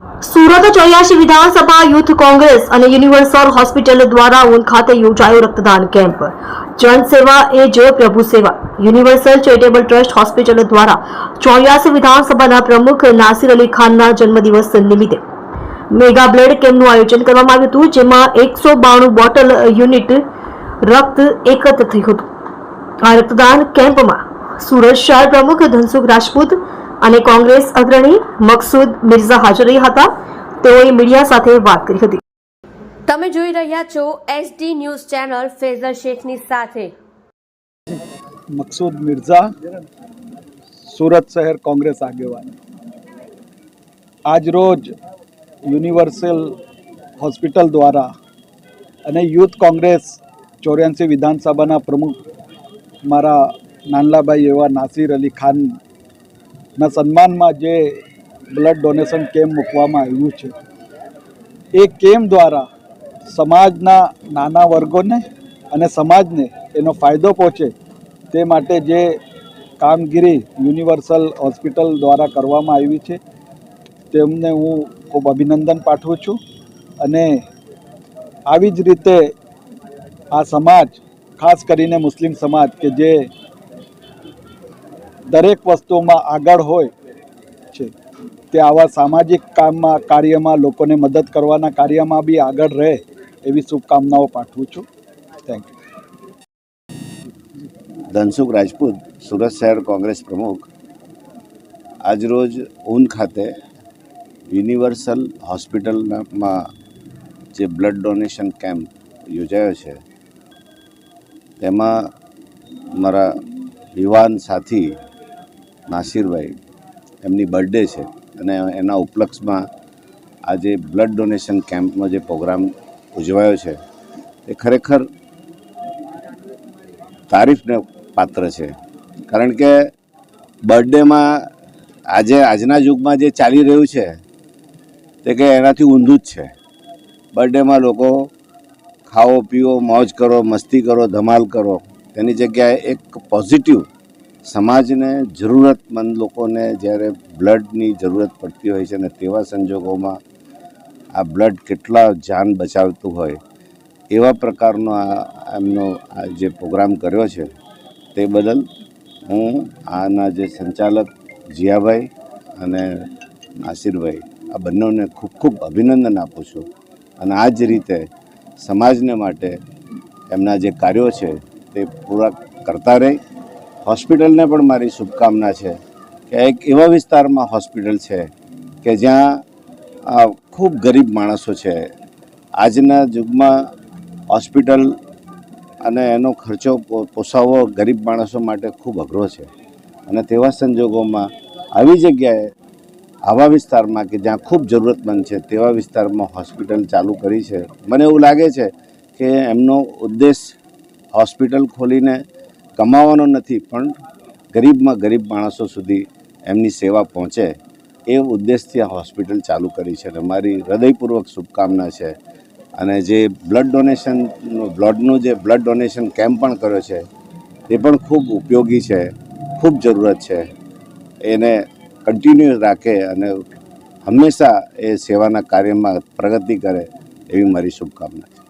સુરત ચોર્યાસી વિધાનસભા યુથ કોંગ્રેસ અને યુનિવર્સલ હોસ્પિટલ દ્વારા ઊન યોજાયો રક્તદાન કેમ્પ. જનસેવા એ જ પ્રભુ સેવા. યુનિવર્સલ ચેરિટેબલ ટ્રસ્ટ હોસ્પિટલ દ્વારા ચોર્યાસી વિધાનસભાના પ્રમુખ નાસિર અલી ખાનના જન્મદિવસ નિમિત્તે મેગા બ્લડ કેમ્પનું આયોજન કરવામાં આવ્યું હતું, જેમાં એકસો બાણું બોટલ યુનિટ રક્ત એકત્ર થયું હતું. આ રક્તદાન કેમ્પમાં સુરત શહેર પ્રમુખ ધનસુખ રાજપૂત અને કોંગ્રેસ અગ્રણી મકસૂદ મિર્ઝા હાજર રહ્યા હતા. તેઓએ મીડિયા સાથે વાત કરી હતી. તમે જોઈ રહ્યા છો એસડી ન્યૂઝ ચેનલ ફેઝર શેખની સાથે. મકસૂદ મિર્ઝા સુરત શહેર કોંગ્રેસ આગેવાન. આજ રોજ યુનિવર્સલ હોસ્પિટલ દ્વારા અને યુથ કોંગ્રેસ ચોર્યાસી વિધાનસભાના પ્રમુખ મારા નાનલાભાઈ એવા નાસિર અલી ખાનના સન્માનમાં જે બ્લડ ડોનેશન કેમ્પ મૂકવામાં આવ્યું છે. એ કેમ્પ દ્વારા સમાજના નાના વર્ગોને અને સમાજને એનો ફાયદો પહોંચે તે માટે જે કામગીરી યુનિવર્સલ હોસ્પિટલ દ્વારા કરવામાં આવી છે, તેમને હું ખૂબ અભિનંદન પાઠવું છું. અને આવી જ રીતે આ સમાજ, ખાસ કરીને મુસ્લિમ સમાજ કે જે દરેક વસ્તુમાં આગળ હોય છે, તે આવા સામાજિક કામમાં, કાર્યમાં લોકોને મદદ કરવાના કાર્યમાં બી આગળ રહે એવી શુભકામનાઓ પાઠવું છું. થેન્ક યુ ધનસુખ રાજપૂત, સુરત શહેર કોંગ્રેસ પ્રમુખ. આજરોજ ઊન ખાતે યુનિવર્સલ હોસ્પિટલમાં જે બ્લડ ડોનેશન કેમ્પ યોજાયો છે, તેમાં મારા યુવાન સાથી નાસિરભાઈ, એમની બર્થડે છે અને એના ઉપલક્ષમાં આજે બ્લડ ડોનેશન કેમ્પનો જે પ્રોગ્રામ ઉજવાયો છે, એ ખરેખર તારીફને પાત્ર છે. કારણ કે બર્થડેમાં આજે આજના યુગમાં જે ચાલી રહ્યું છે, તે કે એનાથી ઊંધું જ છે. બર્થડેમાં લોકો ખાઓ, પીઓ, મોજ કરો, મસ્તી કરો, ધમાલ કરો, તેની જગ્યાએ એક પોઝિટિવ સમાજને જરૂરતમંદ લોકોને જ્યારે બ્લડની જરૂરત પડતી હોય છે અને તેવા સંજોગોમાં આ બ્લડ કેટલા જાન બચાવતું હોય, એવા પ્રકારનો આ એમનો આ જે પ્રોગ્રામ કર્યો છે, તે બદલ હું આના જે સંચાલક જીયાભાઈ અને નાસિરભાઈ આ બંનેને ખૂબ ખૂબ અભિનંદન આપું છું. અને આ જ રીતે સમાજને માટે એમના જે કાર્યો છે, તે પૂરા કરતા રહે. હોસ્પિટલને પણ મારી શુભકામના છે કે એક એવા વિસ્તારમાં હોસ્પિટલ છે કે જ્યાં ખૂબ ગરીબ માણસો છે. આજના યુગમાં હોસ્પિટલ અને એનો ખર્ચો પોસાવવો ગરીબ માણસો માટે ખૂબ અઘરો છે. અને તેવા સંજોગોમાં આવી જગ્યાએ આવા વિસ્તારમાં કે જ્યાં ખૂબ જરૂરતમંદ છે તેવા વિસ્તારમાં હોસ્પિટલ ચાલુ કરી છે. મને એવું લાગે છે કે એમનો ઉદ્દેશ હોસ્પિટલ ખોલીને કમાવાનો નથી, પણ ગરીબમાં ગરીબ માણસો સુધી એમની સેવા પહોંચે એ ઉદ્દેશથી આ હોસ્પિટલ ચાલુ કરી છે અને મારી હૃદયપૂર્વક શુભકામના છે. અને જે બ્લડ ડોનેશનનું, બ્લડનું જે બ્લડ ડોનેશન કેમ્પ પણ કર્યો છે તે પણ ખૂબ ઉપયોગી છે, ખૂબ જરૂરત છે. એને કન્ટિન્યુ રાખે અને હંમેશા એ સેવાના કાર્યમાં પ્રગતિ કરે એવી મારી શુભકામના છે.